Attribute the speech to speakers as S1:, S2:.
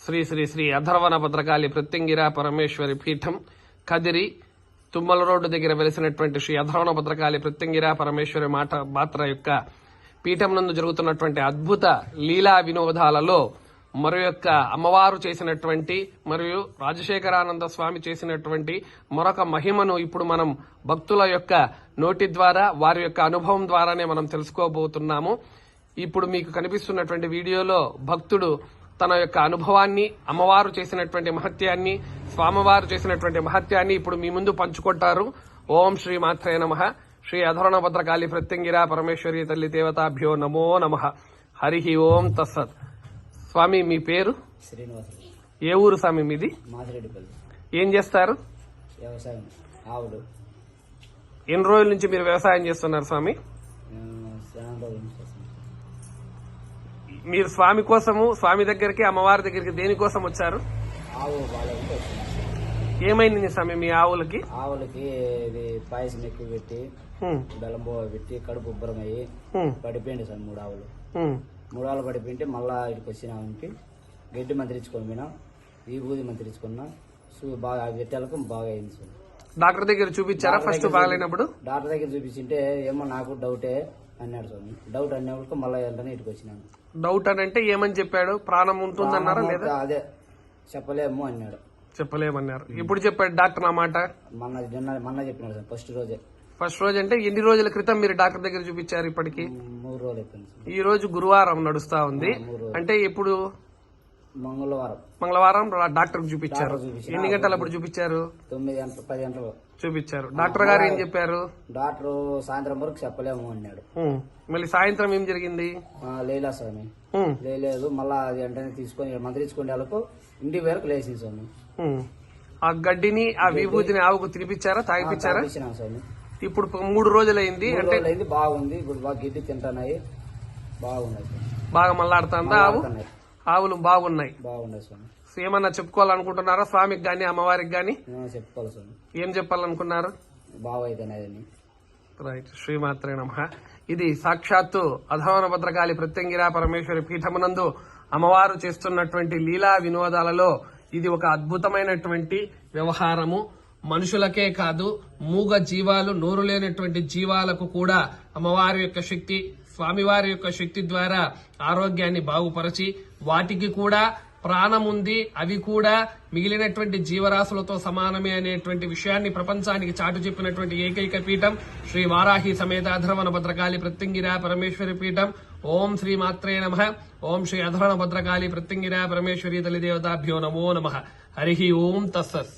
S1: శ్రీ శ్రీ శ్రీ అధర్వణ భద్రకాళి ప్రత్యంగిర పరమేశ్వరి పీఠం కదిరి తుమ్మల రోడ్డు దగ్గర వెలిసినటువంటి శ్రీ అధర్వణ భద్రకాళి ప్రత్యంగిర పరమేశ్వరి మాట మాత్ర యొక్క పీఠం నందు జరుగుతున్నటువంటి అద్భుత లీలా వినోదాలలో మరో యొక్క అమ్మవారు చేసినటువంటి మరియు రాజశేఖరానంద స్వామి చేసినటువంటి మరొక మహిమను ఇప్పుడు మనం భక్తుల యొక్క నోటి ద్వారా వారి యొక్క అనుభవం ద్వారానే మనం తెలుసుకోబోతున్నాము. ఇప్పుడు మీకు కనిపిస్తున్నటువంటి వీడియోలో భక్తుడు తన యొక్క అనుభవాన్ని అమ్మవారు చేసినటువంటి మహత్యాన్ని స్వామివారు చేసినటువంటి మహత్యాన్ని ఇప్పుడు మీ ముందు పంచుకుంటారు. ఓం శ్రీ మాత్రే నమ. శ్రీ అధర్ణ భద్రకాళి ప్రత్యంగిర పరమేశ్వరి తల్లి దేవతాభ్యో నమో నమ. హరి ఓం తస్సత్. స్వామి మీ పేరు? ఏ ఊరు స్వామి మీది? ఏం చేస్తారు? ఎన్ని రోజుల నుంచి మీరు వ్యవసాయం చేస్తున్నారు స్వామి
S2: మేము చాలా రోజుల నుంచి చేస్తున్నాం.
S1: మీరు స్వామి కోసము స్వామి దగ్గరికి అమ్మవారి దగ్గరికి దేనికోసం వచ్చారు? ఏమైంది స్వామి మీ ఆవులకి?
S2: ఆవులకి ఇది పాయసం ఎక్కువ పెట్టి బెల్లం బోవ పెట్టి కడుపు ఉబ్బరం అయ్యి పడిపోయింది సార్ మూడు ఆవులు. మూడు ఆవులు పడిపోయింటే మళ్ళా ఇక్కడికి వచ్చినామంటే గడ్డి మంత్రించుకొని పోయినా ఈ బూది మంత్రించుకున్నా సో బాగా గట్టెలకు బాగా అయింది సార్.
S1: డాక్టర్ దగ్గర చూపించారా ఫస్ట్ బాగాలేనప్పుడు?
S2: డాక్టర్ దగ్గర చూపించింటే ఏమో నాకు డౌటే అన్నాడు స్వామి. డౌట్ అన్నప్పుడు మళ్ళీ వెంటనే ఇక్కడికి వచ్చినాను.
S1: డౌట్ అని అంటే ఏమని చెప్పాడు? ప్రాణం ఉంటుందన్నారా లేదా?
S2: అదే. చెప్పలేము అన్నాడు.
S1: చెప్పలేమన్నారు. ఇప్పుడు చెప్పాడు డాక్టర్ నా మాట?
S2: మొన్న నిన్న మొన్న చెప్పినాడు సార్ ఫస్ట్ రోజే.
S1: ఫస్ట్ రోజు అంటే ఎన్ని రోజుల క్రితం మీరు డాక్టర్ దగ్గర చూపించారు ఇప్పటికి?
S2: మూడు రోజులు అయిపోయింది సార్.
S1: ఈ రోజు గురువారం నడుస్తా ఉంది.
S2: మూడు రోజులు.
S1: అంటే ఇప్పుడు
S2: మంగళవారం.
S1: మంగళవారం డాక్టర్ చూపించారు. ఎన్ని గంటలు అప్పుడు చూపించారు?
S2: తొమ్మిది గంటలు పది గంటలు
S1: చూపించారు. డాక్టర్ గారు ఏం చెప్పారు?
S2: డాక్టర్ సాయంత్రం వరకు చెప్పలేము అన్నాడు.
S1: మళ్ళీ సాయంత్రం ఏం జరిగింది?
S2: లేలా స్వామి. లేదు మళ్ళా అది వెంటనే తీసుకొని మంత్రించుకునే వాళ్ళకు ఇంటి వరకు లేచింది స్వామి.
S1: ఆ గడ్డిని ఆ విభూతిని ఆవుకు తినిపించారా? తాగిపించారా?
S2: స్వామి.
S1: ఇప్పుడు మూడు రోజులైంది. అంటే
S2: బాగుంది. ఇప్పుడు బాగా గిడ్డి తింటున్నాయి. బాగున్నాయి.
S1: బాగా మళ్ళాడుతుందా ఆవు. ఆవులు బాగున్నాయి.
S2: బాగున్నాయి స్వామి.
S1: ఏమన్నా చెప్పుకోవాలనుకుంటున్నారా? స్వామికి గాని అమ్మవారికి గాని?
S2: చెప్పుకోవాలి స్వామి.
S1: ఏం చెప్పాలనుకున్నారు? రైట్ శ్రీమాత్రే నమ. ఇది సాక్షాత్తు అధవన భద్రకాళి ప్రత్యంగిరా పరమేశ్వరి పీఠమునందు అమ్మవారు చేస్తున్నటువంటి లీలా వినోదాలలో ఇది ఒక అద్భుతమైనటువంటి వ్యవహారము. మనుషులకే కాదు మూగ జీవాలు నోరు లేనటువంటి జీవాలకు కూడా అమ్మవారి యొక్క శక్తి స్వామివారి యొక్క శక్తి ద్వారా ఆరోగ్యాన్ని బాగుపరచి వాటికి కూడా ప్రాణం ఉంది అవి కూడా మిగిలినటువంటి జీవరాశులతో సమానమే అనేటువంటి విషయాన్ని ప్రపంచానికి చాటు చెప్పినటువంటి ఏకైక పీఠం శ్రీ వారాహి సమేత అధర్వణ భద్రకాళి ప్రత్యంగిరా పరమేశ్వరి పీఠం. ఓం శ్రీ మాత్రే నమ. ఓం శ్రీ అధర్వణ భద్రకాళి ప్రత్యంగిరా పరమేశ్వరి తల్లిదేవతాభ్యో నమో నమ. హరి ఓం తస్సస్